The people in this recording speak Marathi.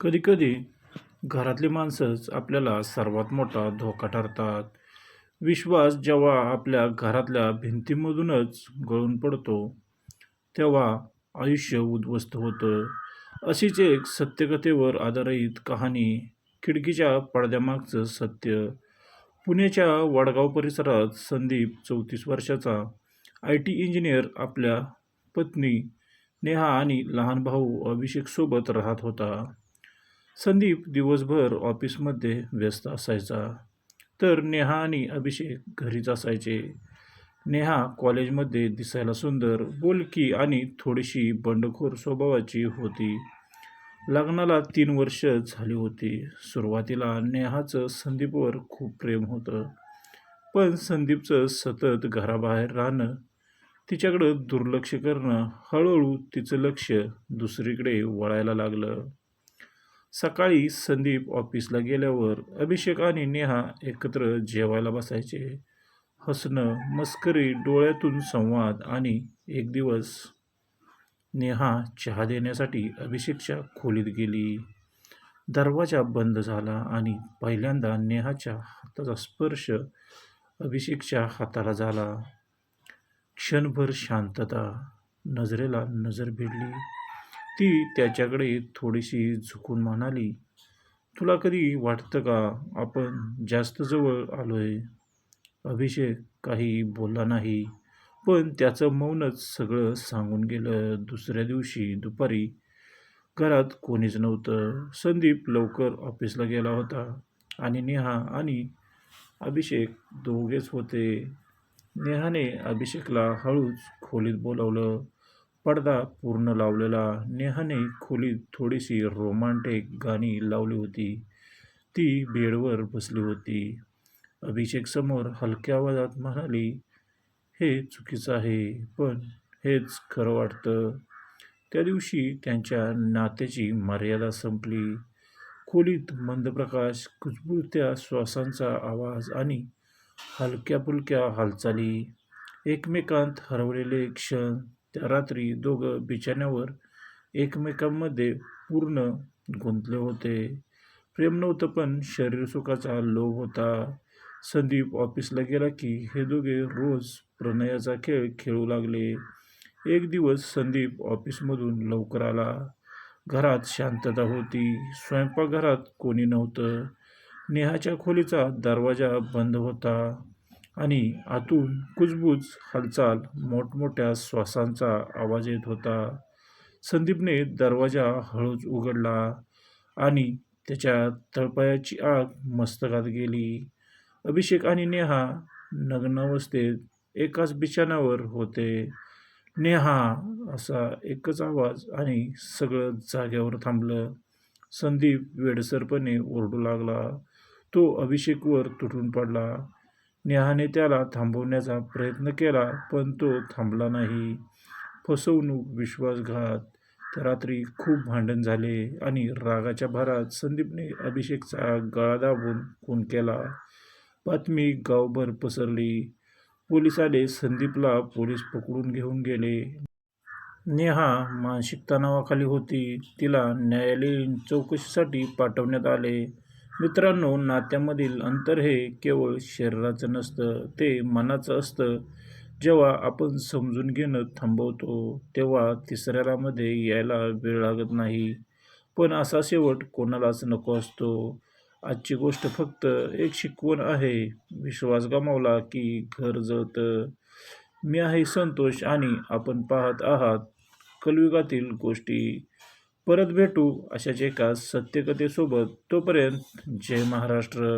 कधीकधी घरातली माणसंच आपल्याला सर्वात मोठा धोका ठरतात. विश्वास जेव्हा आपल्या घरातल्या भिंतीमधूनच गळून पडतो, तेव्हा आयुष्य उद्ध्वस्त होतं. अशीच एक सत्यकथेवर आधारित कहाणी 'खिडकीच्या पडद्यामागचं सत्य'. पुण्याच्या वडगाव परिसरात संदीप चौतीस वर्षाचा आय टी इंजिनियर आपल्या पत्नी नेहा आणि लहान भाऊ अभिषेकसोबत राहत होता. संदीप दिवसभर ऑफिसमध्ये व्यस्त असायचा, तर नेहा आणि अभिषेक घरीच असायचे. नेहा कॉलेजमध्ये दिसायला सुंदर, बोलकी आणि थोडीशी बंडखोर स्वभावाची होती. लग्नाला तीन वर्ष झाली होती. सुरुवातीला नेहाचं संदीपवर खूप प्रेम होतं. पण संदीपचं सतत घराबाहेर राहणं, तिच्याकडं दुर्लक्ष करणं हळूहळू तिचं लक्ष दुसरीकडे वळायला लागलं. सकाळी संदीप ऑफिसला गेल्यावर अभिषेक आणि नेहा एकत्र जेवायला बसायचे. हसणं, मस्करी, डोळ्यातून संवाद आणि एक दिवस नेहा चहा देण्यासाठी अभिषेकच्या खोलीत गेली. दरवाजा बंद झाला आणि पहिल्यांदा नेहाच्या हाताचा स्पर्श अभिषेकच्या हाताला झाला. क्षणभर शांतता. नजरेला नजर भिडली. ती त्याच्याकडे थोडीशी झुकून म्हणाली, "तुला कधी वाटतं का आपण जास्त जवळ आलो आहे " अभिषेक काही बोलला नाही, पण त्याचं मौनच सगळं सांगून गेलं. दुसऱ्या दिवशी दुपारी घरात कोणीच नव्हतं. संदीप लवकर ऑफिसला गेला होता आणि नेहा आणि अभिषेक दोघेच होते. नेहाने अभिषेकला हळूच खोलीत बोलावलं. पडदा पूर्ण लावलेला. नेहाने खोलीत थोडीशी रोमांटिक गाणी लावली होती. ती बेडवर बसली होती. अभिषेकसमोर हलक्या आवाजात म्हणाली, "हे चुकीचं आहे, पण हेच खरं वाटतं. " त्या दिवशी त्यांच्या नात्याची मर्यादा संपली. खोलीत मंदप्रकाश कुजबुजत्या श्वासांचा आवाज आणि हलक्या-फुलक्या हालचाली. एकमेकांत हरवलेले क्षण. त्या रात्री दोघं बिछाण्यावर एकमेकांमध्ये पूर्ण गुंतले होते. प्रेम नव्हतं, पण शरीरसुखाचा लोभ होता. संदीप ऑफिसला गेला की हे दोघे रोज प्रणयाचा खेळ खेळू लागले. एक दिवस संदीप ऑफिसमधून लवकर आला. घरात शांतता होती. स्वयंपाकघरात कोणी नव्हतं. नेहाच्या खोलीचा दरवाजा बंद होता आणि आतून कुजबूज, हालचाल, मोठमोठ्या श्वासांचा आवाज येत होता. संदीपने दरवाजा हळूच उघडला आणि त्याच्या तळपायाची आग मस्तकात गेली. अभिषेक आणि नेहा नग्नावस्थेत एकाच बिछाण्यावर होते. "नेहा" असा एकच आवाज आणि सगळं जाग्यावर थांबलं. संदीप वेडसरपणे ओरडू लागला. तो अभिषेकवर तुटून पडला. नेहाने त्याला थांबवण्याचा प्रयत्न केला, पण तो थांबला नाही. फसवणूक, विश्वासघात. त्या रात्री खूप भांडण झाले आणि रागाच्या भरात संदीपने अभिषेकचा गळा दाबून खून केला. बातमी गावभर पसरली. पोलीस आले. संदीपला पोलीस पकडून घेऊन गेले. नेहा मानसिक तणावाखाली होती. तिला न्यायालयीन चौकशीसाठी पाठवण्यात आले. मित्रांनो, नात्यामधील अंतर हे केवळ शरीराचं नसतं, ते मनाचं असतं. जेव्हा आपण समजून घेणं थांबवतो, तेव्हा तिसऱ्याला मध्ये यायला वेळ लागत नाही. पण असा शेवट कोणालाच नको असतो. आजची गोष्ट फक्त एक शिकवण आहे. विश्वास गमावला की घर जळतं. मी आहे संतोष आणि आपण पाहत आहात कलयुगातील गोष्टी. परत भेटू अशाच एका सत्यकथेसोबत. तोपर्यंत जय महाराष्ट्र.